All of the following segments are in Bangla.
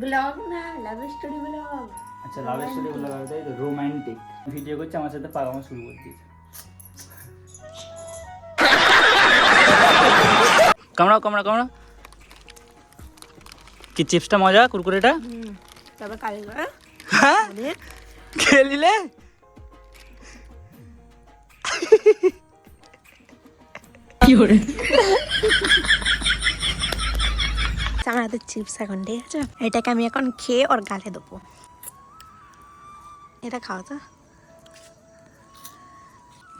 ব্লগ না লাভ স্টোরি ব্লগ আচ্ছা লাভ স্টোরি বলে তাই রোমান্টিক ভিডিও করছে আমার সাথে পাগানো শুরু করে দিয়েছে। কামড়াও কামড়া কামড়া কি চিপসটা মজা কুরকুরেটা? তারপর কালি করে হ্যাঁ? খেলিলে? আমার হাতে চিপস এখন ঠিক আছে? এটাকে আমি এখন খেয়ে ওর গালে দেবো। এটা খাও তো।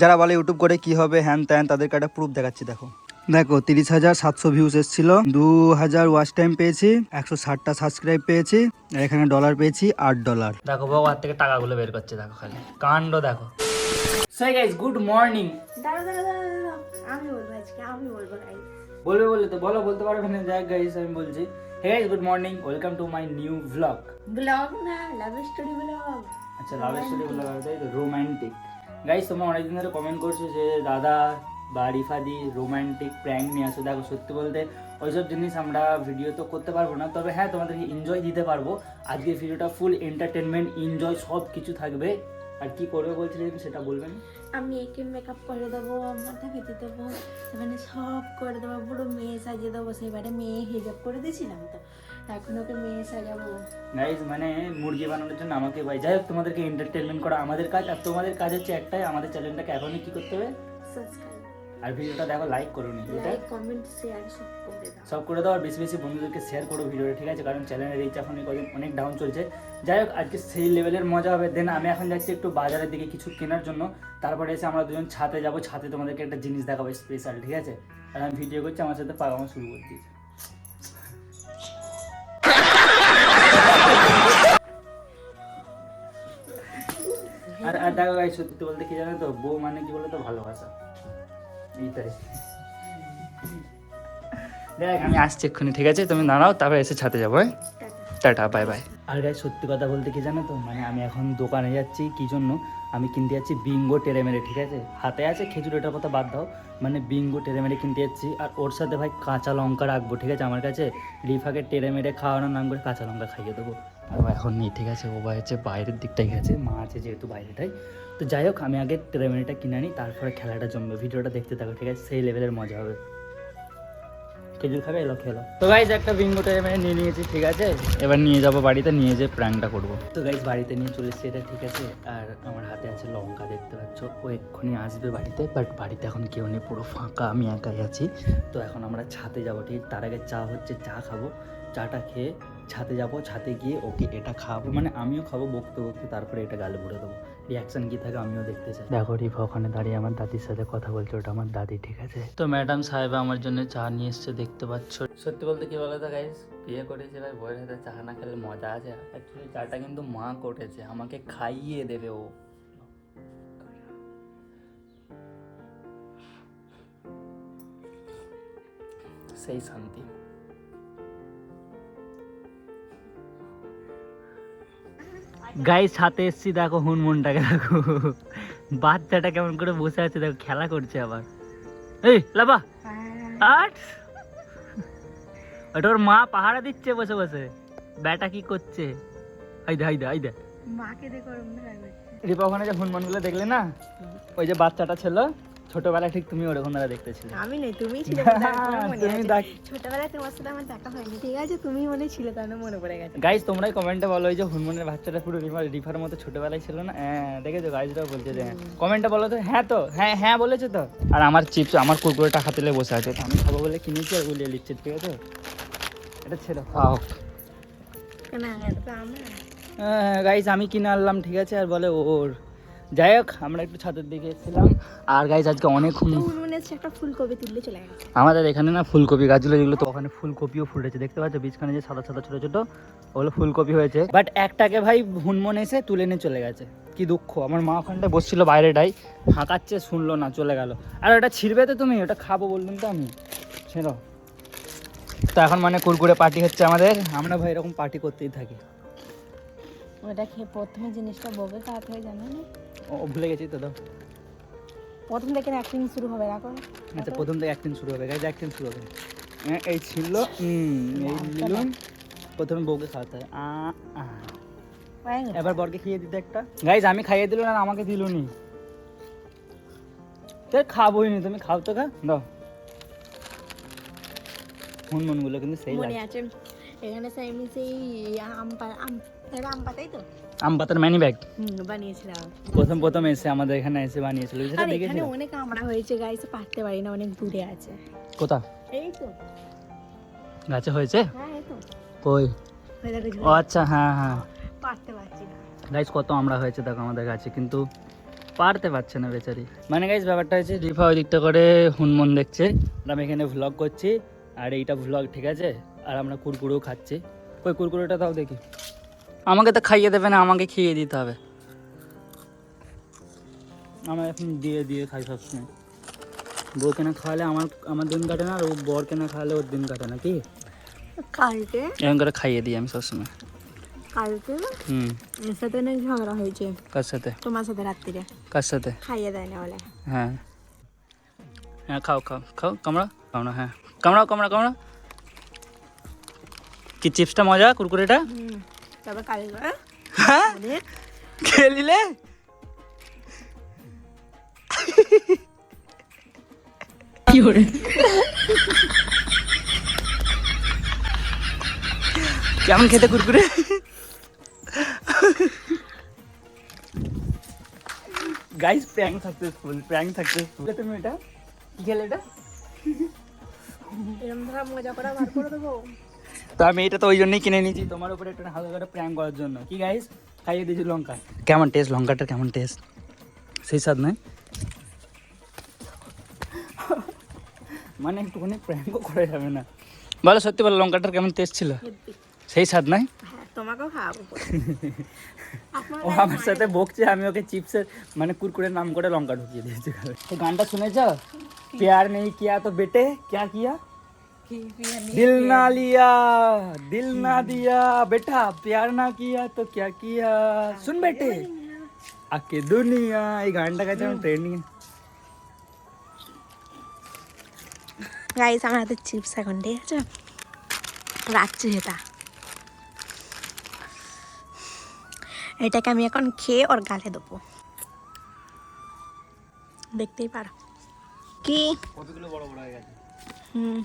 যারা বলে ইউটিউব করে কি হবে হ্যান ত্যান তাদেরকে একটা প্রুফ দেখাচ্ছি দেখো। দেখো তিরিশ হাজার সাতশো ভিউজ এসেছিল। দু হাজার ওয়াচ টাইম পেয়েছি একশো ষাটটা সাবস্ক্রাইব পেয়েছি এখানে ডলার পেয়েছি আট ডলার দেখো বাবু হাত থেকে টাকাগুলো বের করছে দেখো খালি। কাণ্ড দেখো। সো গাইস গুড মর্নিং দাঁড়া দাঁড়া দাঁড়া দাঁড়া আমি বলব আজকে আমি বলব গাইস বলবে বলে তো বলো বলতে পারবে না। যাক গাইস আমি বলছি। Hey guys good morning welcome to my new vlog blog না লাভ স্টোরি ব্লগ আচ্ছা লাভ স্টোরি বলে তাই তো? রোমান্টিক গাইস তোমরা অনেকদিন ধরে কমেন্ট করছ যে দাদা বা রিফাদি রোমান্টিক প্র্যাঙ্ক নিয়ে আসো। দেখো সত্যি বলতে ওইসব জিনিস আমরা ভিডিও তো করতে পারব না। তবে হ্যাঁ তোমাদেরকে এনজয় দিতে পারব। আজকের ভিডিওটা ফুল এন্টারটেনমেন্ট এনজয় সব কিছু থাকবে। আর কি করবে বলছিলেন সেটা বলবেন আমি একে মেকআপ করে দেবো মাথা খেতে দেবো মানে সব করে দেবো পুরো মেয়ে সাজিয়ে দেবো। সেবারে মেয়ে হিজাব করে দিয়েছিলাম তো এখন ওকে মেয়ে সাজাবো। গাইজ মানে মুরগি বানানোর জন্য আমাকে ভাই যাই হোক তোমাদেরকে এন্টারটেনমেন্ট করা আমাদের কাজ আর তোমাদের কাজ হচ্ছে একটাই আমাদের চ্যানেলটাকে এখনই কি করতে হবে? সাবস্ক্রাইব আর ভিডিওটা দেখো লাইক করো নি লাইক কমেন্ট শেয়ার সব করে দাও। সব করে দাও আর বেশি বেশি বন্ধুদেরকে শেয়ার করো ভিডিওটা ঠিক আছে? কারণ চ্যানেলের রিচ এখন অনেক ডাউন চলছে। যাই হোক আজকে সেই লেভেলের মজা হবে। দেন আমি এখন যাচ্ছি একটু বাজারের দিকে কিছু কেনার জন্য। তারপরে এসে আমরা দুজন ছাতে যাব। ছাতে তোমাদেরকে একটা জিনিস দেখাবো স্পেশাল ঠিক আছে? আর আমি ভিডিও করছি আমার সাথে পাগানো শুরু করে দিয়েছে। আর আর দেখো সত্যি বলতে কি জানো তো? বউ মানে কি বলতো? ভালোবাসা। দেখ আমি আসছি এক্ষুনি ঠিক আছে তুমি দাঁড়াও তারপর এসে ছাতে যাব হ্যাঁ? টাটা বাই বাই আর গাই সত্যি কথা বলতে কি জানো তো? মানে আমি এখন দোকানে যাচ্ছি, কি জন্য? আমি কিনতে যাচ্ছি বিঙ্গো টেরে মেরে, ঠিক আছে? হাতে আছে খেজুর এটার কথা বাদ দাও। মানে বিঙ্গো টেরে মেরে কিনতে যাচ্ছি। আর ওর সাথে ভাই কাঁচা লঙ্কা রাখব, ঠিক আছে? আমার কাছে রিফাকে টেরে মেরে খাওয়ানোর নাম করে কাঁচা লঙ্কা খাইয়ে দেবো। আর ও এখন নেই, ঠিক আছে? ও ভাই হচ্ছে বাইরের দিকটাই গেছে, মা আছে যেহেতু বাইরেটাই তো যাই হোক, আমি আগে টেরে মেরেটা কিনে আনি, তারপরে খেলাটা জমবে। ভিডিওটা দেখতে থাকো, ঠিক আছে? সেই লেভেলের মজা হবে। খেজুর খাবে? এলো, খেলো। তো গাইজ একটা বিঙ্গো টাইমে নিয়ে নিয়েছি, ঠিক আছে? এবার নিয়ে যাব বাড়িতে, নিয়ে যেয়ে প্র্যাঙ্কটা করব। তো গাইজ বাড়িতে নিয়ে চলে এসেছি এটা, ঠিক আছে? আর আমার হাতে আছে লঙ্কা, দেখতে পাচ্ছ? ও এক্ষুনি আসবে বাড়িতে বাট বাড়িতে এখন কেউ নেই, পুরো ফাঁকা, আমি একাই আছি। তো এখন আমরা ছাতে যাব, ঠিক? তার আগে চা হচ্ছে, চা খাব। চাটা খেয়ে ছাতে যাব ছাতে গিয়ে ওকে এটা খাওয়াবো। মানে আমিও খাব, বকতে বকতে, তারপরে এটা গালে ভরে দেবো। রিয়াকশন কি থাকে আমিও দেখতে চাই। দেখো রিফা ওখানে দাঁড়িয়ে আমার দাদির সাথে কথা বলছে ওটা আমার দাদি ঠিক আছে? তো ম্যাডাম সাহেব আমার জন্য চা নিয়ে এসছে দেখতে পাচ্ছ? সত্যি বলতে কি বলো তো গাইস বিয়ে করেছে ভাই বইয়ের হাতে চা না খেলে মজা আছে। অ্যাকচুয়ালি চাটা কিন্তু মা করেছে আমাকে খাইয়ে দেবে ও। সেই শান্তি। গাই সাথে এসছি দেখো হুনমুনটাকে দেখো। বাচ্চাটা কেমন করে বসে আছে দেখো খেলা করছে আবার। এই লাবা আট। ওটা ওর মা পাহারা দিচ্ছে বসে বসে। ব্যাটা কি করছে? হাইদা হাইদা হাইদা মাকে দেখো ওরম না লাগবে রিপা ওখানে যে হুনমুনগুলো দেখলে না ওই যে বাচ্চাটা ছিল ছোটবেলায় ঠিক তুমি ওরকম দ্বারা দেখতেছিলে। আমি নেই তুমি ছিলে ছোটবেলায় তোমার সাথে আমার দেখা হয়নি ঠিক আছে? তুমি মনে ছিল তার মনে পড়ে গেছে। গাইজ তোমরাই কমেন্টে বলো ওই যে হুনমুনের বাচ্চাটা পুরো রিফার রিফার মতো ছোটবেলায় ছিল না? হ্যাঁ দেখেছ? গাইজরাও বলছে যে কমেন্টে বলো তো। হ্যাঁ তো হ্যাঁ হ্যাঁ বলেছ তো। আর আমার চিপস আমার কুরকুরেটা হাতেলে বসে আছে আমি খাব বলে কিনেছি আর উলিয়ে নিচ্ছে ঠিক আছে? এটা ছেড়ে খাও। না এটা তো আমার। গাইজ আমি কিনে আনলাম ঠিক আছে? আর বলে ওর। যাই হোক আমরা একটু ছাদের দিকে এসেছিলাম। আর গাইজ আজকে অনেক একটা ফুলকপি তুললে চলে গেছে। আমাদের এখানে না ফুলকপি গাছগুলো যেগুলো তো ওখানে ফুলকপিও ফুটেছে। দেখতে পাচ্ছ বীজখানে যে সাদা সাদা ছোট ছোট ওগুলো ফুলকপি হয়েছে। বাট একটাকে ভাই হুনমন এসে তুলে নিয়ে চলে গেছে। কি দুঃখ আমার মা ওখানটায় বসছিল বাইরেটাই হাঁকাচ্ছে শুনলো না চলে গেল। আর ওটা ছিড়বে তো তুমি ওটা খাব বললাম তো আমি। ছেড়ো। তো এখন মানে কুরকুরে পার্টি হচ্ছে আমাদের। আমরা ভাই এরকম পার্টি করতেই থাকি। ওটা খেয়ে প্রথমে জিনিসটা ববে তাড়াতাড়ি জানো না? ও ভুলে গেছি তো দাও। প্রথম থেকে অ্যাক্টিং শুরু হবে দেখো আচ্ছা প্রথম থেকে একদিন শুরু হবে গাইজ একদিন শুরু হবে। হ্যাঁ, এই ছিল এই নিলাম প্রথমে বউকে খাওয়াতে হয়। আ, আ। হয়ে গেল? এবার বরকে খেয়ে দিতে একটা। গাইজ আমি খাইয়ে দিল না আমাকে দিল নি তো খাবোই নি তুমি খাও তো খা দাও। হুনমুনগুলো কিন্তু সেই মনে আছে এখানে সেই আমি সেই আম পা- আম এটা আম পাতাই তো? আম পাতার ম্যানি ব্যাগ। বানিয়েছিলাম। প্রথম প্রথম এসে আমাদের এখানে এসে বানিয়েছিল। সেটা এখানে দেখেছি? অনেক আমরা হয়েছে গাইছে পারতে পারি না অনেক দূরে আছে। কোথা? এই তো। গাছে হয়েছে? হ্যাঁ এই তো। কই? ও আচ্ছা হ্যাঁ হ্যাঁ। পারতে পারছি না। গাইজ কত আমরা হয়েছে দেখো আমাদের কাছে কিন্তু পারতে পারছে না বেচারি। মানে গাইস ব্যাপারটা হচ্ছে রিফা ওই দিকটা করে হুনমুন দেখছে। আর আমি এখানে ভ্লগ করছি আর এইটা ভ্লগ ঠিক আছে? আর আমরা কুরকুরেও খাচ্ছি। ওই কুরকুরেটা তাও দেখি। আমাকে তো খাইয়ে দেবে না আমাকে খেয়ে দিতে হবে। আমার এখন দিয়ে দিয়ে খাই সবসময়। বউ কেনা খাওয়ালে আমার আমার দিন কাটে না আর ও বর কেনা খাওয়ালে ওর দিন কাটে না কি? কালকে? এরকম করে খাইয়ে দিই আমি সবসময়। কালকে? হুম। এর সাথে অনেক ঝগড়া হয়েছে? কার সাথে? তোমার সাথে রাত্রিরে। কার সাথে? খাইয়ে দেয় না বলে। হ্যাঁ। হ্যাঁ খাও খাও খাও কামড়া। কামড়া হ্যাঁ। কামড়াও কামড়া কামড়া কি চিপসটা মজা কুরকুরেটা? হুম। তবে কালকে হ্যাঁ? খেলিলে? কি করে কেমন খেতে Kurkure? Guys prank successful prank successful তুমি এটা? কি খেলে এটা? এরকম ধরা মজা করা বার করে দেবো। তো আমি এটা তো ওই জন্যই কিনে নিয়েছি তোমার উপরে একটু হালকা করে প্র্যাঙ্ক করার জন্য। কি গাইস খাইয়ে দিয়েছি লঙ্কা। কেমন টেস্ট লঙ্কাটার কেমন টেস্ট সেই স্বাদ নয়? মানে একটুখানি প্র্যাঙ্কও করা যাবে না। বলো সত্যি বলো লঙ্কাটার কেমন টেস্ট ছিল? সেই স্বাদ নয়? হ্যাঁ তোমাকেও খাওয়াবো। ও আমার সাথে বকছে আমি ওকে চিপসের মানে কুরকুরের নাম করে লঙ্কা ঢুকিয়ে দিয়েছি। তো গানটা শুনেছ? প্যার নেই কিয়া তো বেটে ক্যা কিয়া। दिल ना लिया दिल ना दिया बेटा प्यार ना किया तो क्या किया सुन बेटे आके दुनिया এই গানটা কাছে আমার ট্রেন্ডিং গাইস আমার হাতে চিপস এখন ঠিক আছে রাখছি এটা এটাকে আমি এখন খেয়ে ওর গালে দেবো দেখতেই পারো কি কতগুলো বড় বড় হয়ে গেছে হুম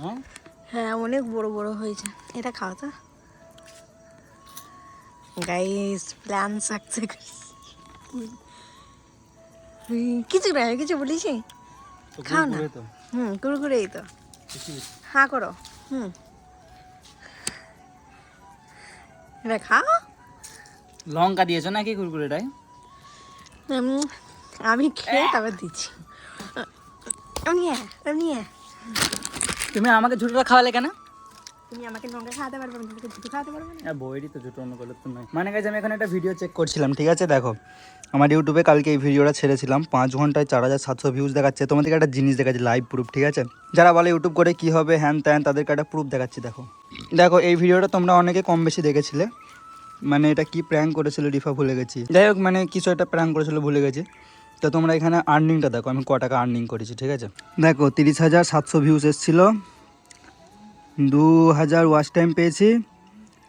হ্যাঁ? হ্যাঁ অনেক বড় বড় হয়েছে। এটা খাও তো। গাইস প্ল্যান সাকসেস কিছু না কিছু বলিছি তো খাও না। হুম কুরকুরেই তো। হ্যাঁ করো। হুম। এটা খাও। লঙ্কা দিয়েছ নাকি কুরকুরেটায় উম, আমি খেয়ে তারপর দিচ্ছি। এমনি হ্যাঁ তুমি আমাকে ঝুটোটা খাওয়ালে কেন? তুমি আমাকে লঙ্কা খাওয়াতে পারবে না তোমাকে দুটো খাওয়াতে পারবে না। হ্যাঁ তো ঝুটো অন্য করলে তো নয়। মানে গাইজ আমি এখন একটা ভিডিও চেক করছিলাম ঠিক আছে? দেখো আমার ইউটিউবে কালকে এই ভিডিওটা ছেড়েছিলাম। পাঁচ ঘন্টায় চার হাজার সাতশো ভিউজ দেখাচ্ছে। তোমাদেরকে একটা জিনিস দেখাচ্ছি লাইভ প্রুফ ঠিক আছে? যারা বলে ইউটিউব করে কি হবে হ্যান ত্যান তাদেরকে একটা প্রুফ দেখাচ্ছি দেখো। দেখো এই ভিডিওটা তোমরা অনেকে কম বেশি দেখেছিলে। মানে এটা কি প্র্যাঙ্ক করেছিল রিফা ভুলে গেছি। যাই হোক মানে কিছু একটা প্র্যাঙ্ক করেছিল ভুলে গেছি। তো তোমরা এখানে আর্নিংটা দেখো আমি ক টাকা আর্নিং করেছি ঠিক আছে? দেখো তিরিশ হাজার সাতশো ভিউজ এসেছিল। দু হাজার ওয়াচ টাইম পেয়েছি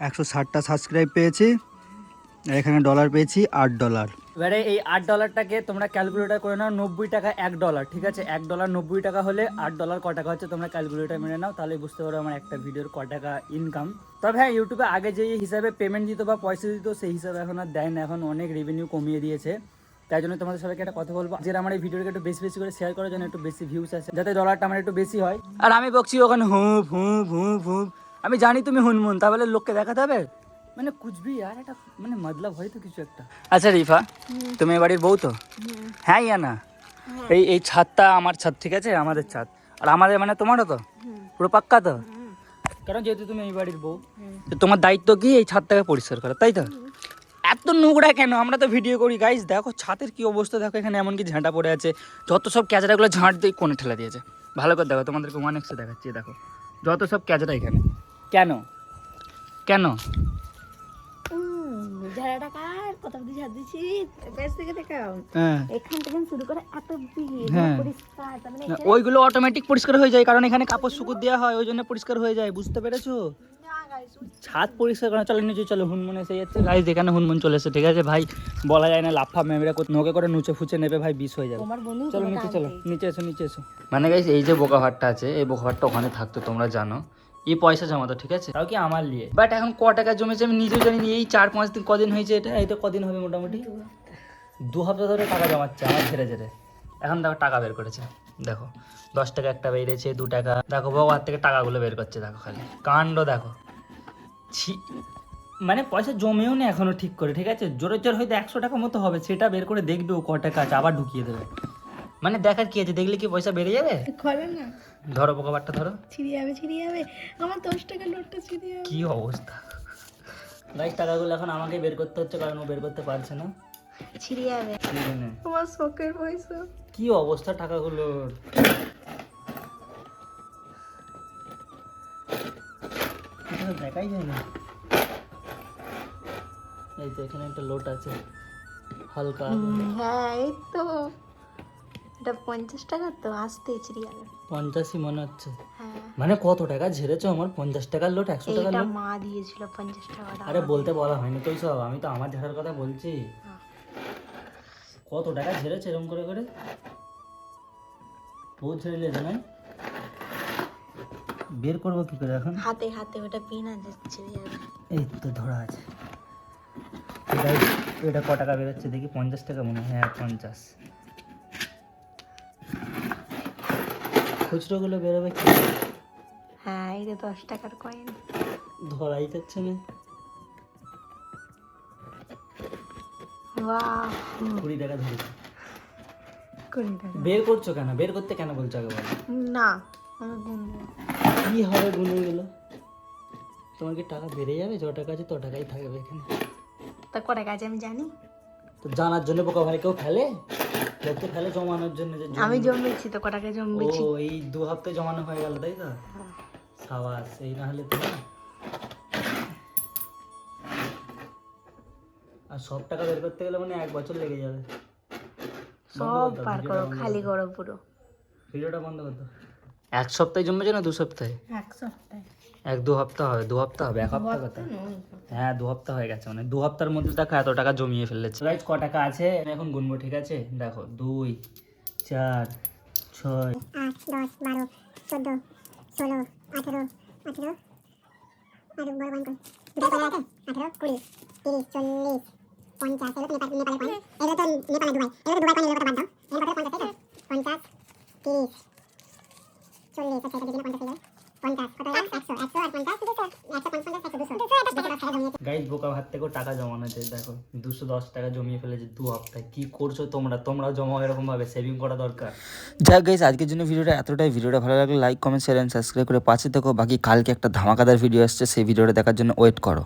একশো ষাটটা সাবস্ক্রাইব পেয়েছি আর এখানে ডলার পেয়েছি আট ডলার এবারে এই আট ডলারটাকে তোমরা ক্যালকুলেটার করে নাও নব্বই টাকা এক ডলার ঠিক আছে? এক ডলার নব্বই টাকা হলে আট ডলার ক টাকা হচ্ছে তোমরা ক্যালকুলেটার মেনে নাও তাহলে বুঝতে পারো আমার একটা ভিডিওর ক টাকা ইনকাম তবে হ্যাঁ ইউটিউবে আগে যে হিসাবে পেমেন্ট দিত বা পয়সা দিত সেই হিসাবে এখন আর দেয় না এখন অনেক রেভিনিউ কমিয়ে দিয়েছে। তাই জন্য তোমাদের সবাইকে একটা কথা বলব। যে আমার এই ভিডিওটাকে একটু বেশি বেশি করে শেয়ার করার জন্য একটু বেশি ভিউস আসে। যাতে ডলারটা আমার একটু বেশি হয়। আর আমি বকছি ওখানে হুপ হুপ হুপ হুপ। আমি জানি তুমি হুনমুন তাহলে লোককে দেখাতে হবে? মানে কুচবি আর একটা মানে মতলব হয় তো কিছু একটা। আচ্ছা রিফা তুমি বাড়ির বউ তো? হ্যাঁ ইয়া না এই এই ছাদটা আমার ছাদ ঠিক আছে? আমাদের ছাদ। আর আমাদের মানে তোমারও তো? পুরো পাক্কা তো? কারণ যেহেতু তুমি এই বাড়ির বউ তো তোমার দায়িত্ব কি এই ছাদটাকে পরিষ্কার করা তাই তো? এত নোংরা কেন? আমরা তো ভিডিও করি। গাইস দেখো ছাদের কি অবস্থা। দেখো এখানে এমন কি ঝাঁটা পড়ে আছে। যত সব ক্যাচড়াগুলো ঝাঁট দিয়ে কোণে ঠেলা দিয়েছে। ভালো করে দেখো তোমাদেরকে ওয়ান এক্সে দেখাচ্ছি দেখো। যত সব ক্যাচড়া এখানে। কেন? কেন? হ্যাঁ। হ্যাঁ। মানে ওইগুলো অটোমেটিক পরিষ্কার হয়ে যায় কারণ এখানে কাপড় শুকুর দেওয়া হয় ওই জন্য পরিষ্কার হয়ে যায় বুঝতে পেরেছ? ছাদ পরিষ্কার করা চলে নিচে চলো হুনমুন এসে যাচ্ছে। গাইজ এখানে হুনমুন চলে এসে ঠিক আছে? ভাই বলা যায় না লাফা মেমরা নোকে করে নুচে ফুচে নেবে ভাই বিষ হয়ে যাবে। চলো নিচে চলো নিচে এসো নিচে এসো। মানে গাইজ এই যে বোকা ভাটটা আছে এই বোকা ভাটটা ওখানে থাকতো তোমরা জানো। এই পয়সা জমাতো ঠিক আছে? তাও কি আমার লিয়ে? বাট এখন ক টাকা জমেছে আমি নিজেও জানি এই চার পাঁচ দিন কদিন হয়েছে এটা? এই তো কদিন হবে মোটামুটি। দু সপ্তাহ ধরে টাকা জমাচ্ছে আমার ছেড়ে ছেড়ে। এখন দেখো টাকা বের করেছে। দেখো দশ টাকা একটা বেরিয়েছে দু টাকা। দেখো ভগবান থেকে টাকাগুলো বের করছে দেখো খালি। কাণ্ড দেখো। ছি মানে পয়সা জমেও না এখনও ঠিক করে ঠিক আছে? জোরে জোর হয়তো একশো টাকা মতো হবে সেটা বের করে দেখবে ও ক টাকা আছে আবার ঢুকিয়ে দেবে। মানে দেখার কি আছে? দেখলে কি পয়সা বেড়ে যাবে? খোলো না। ধরো পোকাবারটা ধরো। ছিড়ে যাবে ছিড়ে যাবে। আমার দশ টাকার নোটটা ছিড়ে যাবে। কি অবস্থা? গাইস টাকাগুলো এখন আমাকে বের করতে হচ্ছে কারণ ও বের করতে পারছে না। ছিড়ে যাবে? তোমার শখের পয়সা। কি অবস্থা টাকাগুলোর? দেখাই যায় না। এই তো এখানে একটা লোট আছে। হালকা। হ্যাঁ এই তো। এটা পঞ্চাশ টাকা তো আসতে ছিড়ে যাবে পঞ্চাশই মনে হচ্ছে। হ্যাঁ। মানে কত টাকা ঝেড়েছো আমার? পঞ্চাশ টাকার লোট একশো টাকার লোট? মা দিয়েছিল পঞ্চাশ টাকাটা আরে বলতে বলা হয়নি তো সব আমি তো আমার ঝাড়ার কথা বলছি। হ্যাঁ। কত টাকা ঝেড়েছে এরকম করে করে? বহুত ঝেড়ে নিয়েছে না? বের করব কি করে এখন? হাতে হাতে ওটা পিন আছে এই তো ধরা আছে। এটা ক টাকা বেরোচ্ছে দেখি পঞ্চাশ টাকা মনে হয়। হ্যাঁ পঞ্চাশ। খুচরোগুলো বেরোবে কি হ্যাঁ এই যে দশ টাকার কয়েন ধরাই যাচ্ছে না। কুড়ি টাকা বের করছ কেন? বের করতে কেন বলছো আগে বলো। না আমি কি হবে গুনে গেল তোমার কি টাকা বেড়ে যাবে? য টাকা আছে তো টাকাই থাকবে এখানে। তা কটা কাজ আমি জানি। তো জানার জন্য বোকা ভাই কেউ ফেলে? লোক তো ফেলে জমানোর জন্য যে আমি জন্মেছি তো কটাকে জন্মেছি ও এই দু হপ্তাহে জমানো হয়ে গেল তাই তো? হ্যাঁ। সাবাস এই না হলে তো আর সব টাকা বের করতে গেলে মানে এক বছর লেগে যাবে। সব পার করো খালি করো পুরো। ভিডিওটা বন্ধ করতো এক সপ্তাহে জমেছে না দু সপ্তাহে? এক সপ্তাহে। এক দু হপ্তাহ হবে দু হপ্তাহ হবে এক হপ্তাহ কথা হ্যাঁ দু হপ্তাহ হয়ে গেছে মানে। দু হপ্তার মধ্যে দেখো এত টাকা জমিয়ে ফেলেছে। রাইট ক টাকা আছে? আমি এখন গুনবো ঠিক আছে? দেখো দুই চার ছয়। আট দশ বারো চোদ্দ ষোলো আঠেরো আঠেরো আর বড় বান কর দুটো কয়লা আছে? আঠেরো কুড়ি তিরিশ চল্লিশ পঞ্চাশ এগুলো তো নেপাল নেপালের কয়েন এগুলো তো নেপালে দুবাই। এগুলো তো দুবাই কয়েন এগুলো তো বাদ দাও। এগুলো কত পঞ্চাশ তাই তো পঞ্চাশ তিরিশ গাইজ বোকা ভাত থেকেও টাকা জমানো দেখো দুশো দশ টাকা জমিয়ে ফেলেছে দু হপ্তায়। কি করছ তোমরা? তোমরাও জমা এরকম ভাবে সেভিং করা দরকার। যাক গাইজ আজকের জন্য ভিডিওটা এতটাই। ভিডিওটা ভালো লাগলে like comment share and subscribe করে পাশে থেকো। বাকি কালকে একটা ধামাকাদার ভিডিও আসছে সেই ভিডিওটা দেখার জন্য ওয়েট করো।